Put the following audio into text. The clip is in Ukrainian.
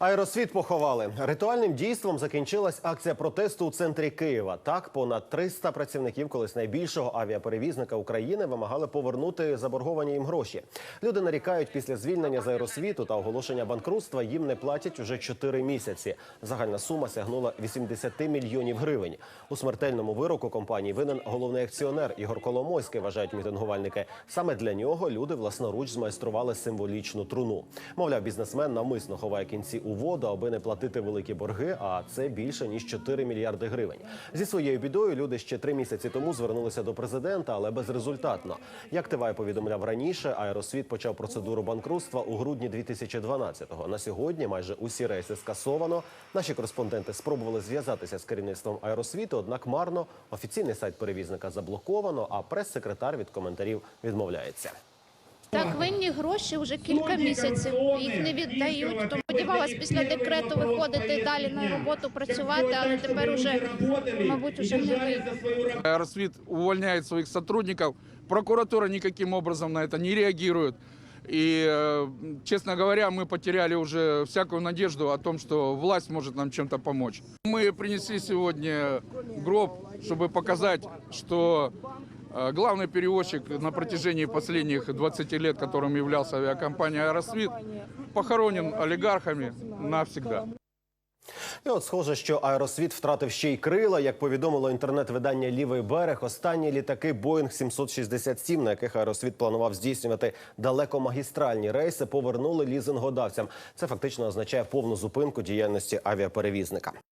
Аеросвіт поховали. Ритуальним дійством закінчилась акція протесту у центрі Києва. Так, понад 300 працівників колись найбільшого авіаперевізника України вимагали повернути заборговані їм гроші. Люди нарікають після звільнення з аеросвіту та оголошення банкрутства їм не платять уже 4 місяці. Загальна сума сягнула 80 мільйонів гривень. У смертельному вироку компанії винен головний акціонер Ігор Коломойський, вважають мітингувальники. Саме для нього люди власноруч змайстрували символічну труну. Мовляв, бізнесмен навмисно ховає кінці у воду, аби не платити великі борги. А це більше ніж 4 мільярди гривень. Зі своєю бідою люди ще три місяці тому звернулися до президента, але безрезультатно. Як Тивай повідомляв раніше, аеросвіт почав процедуру банкрутства у грудні 2012-го. На сьогодні майже усі рейси скасовано. Наші кореспонденти спробували зв'язатися з керівництвом аеросвіту, однак марно офіційний сайт перевізника заблоковано, а прес-секретар від коментарів відмовляється. Так, винні гроші вже кілька місяців. Їх не віддають. Тому сподівалась після декрету виходити далі на роботу працювати, але тепер уже, мабуть, уже не вийде. Аэросвит увольняет своих сотрудников, прокуратура никаким образом на это не реагирует. И, э, честно говоря, мы потеряли уже всякую надежду о том, что власть может нам чем-то помочь. Мы принесли сегодня гроб, чтобы показать, что э, главный перевозчик на протяжении последних 20 лет, которым являлся авиакомпания «Аэросвит», похоронен олигархами навсегда. І от схоже, що аеросвіт втратив ще й крила. Як повідомило інтернет-видання Лівий берег, останні літаки Боїнг 767, на яких аеросвіт планував здійснювати далекомагістральні рейси, повернули лізингодавцям. Це фактично означає повну зупинку діяльності авіаперевізника.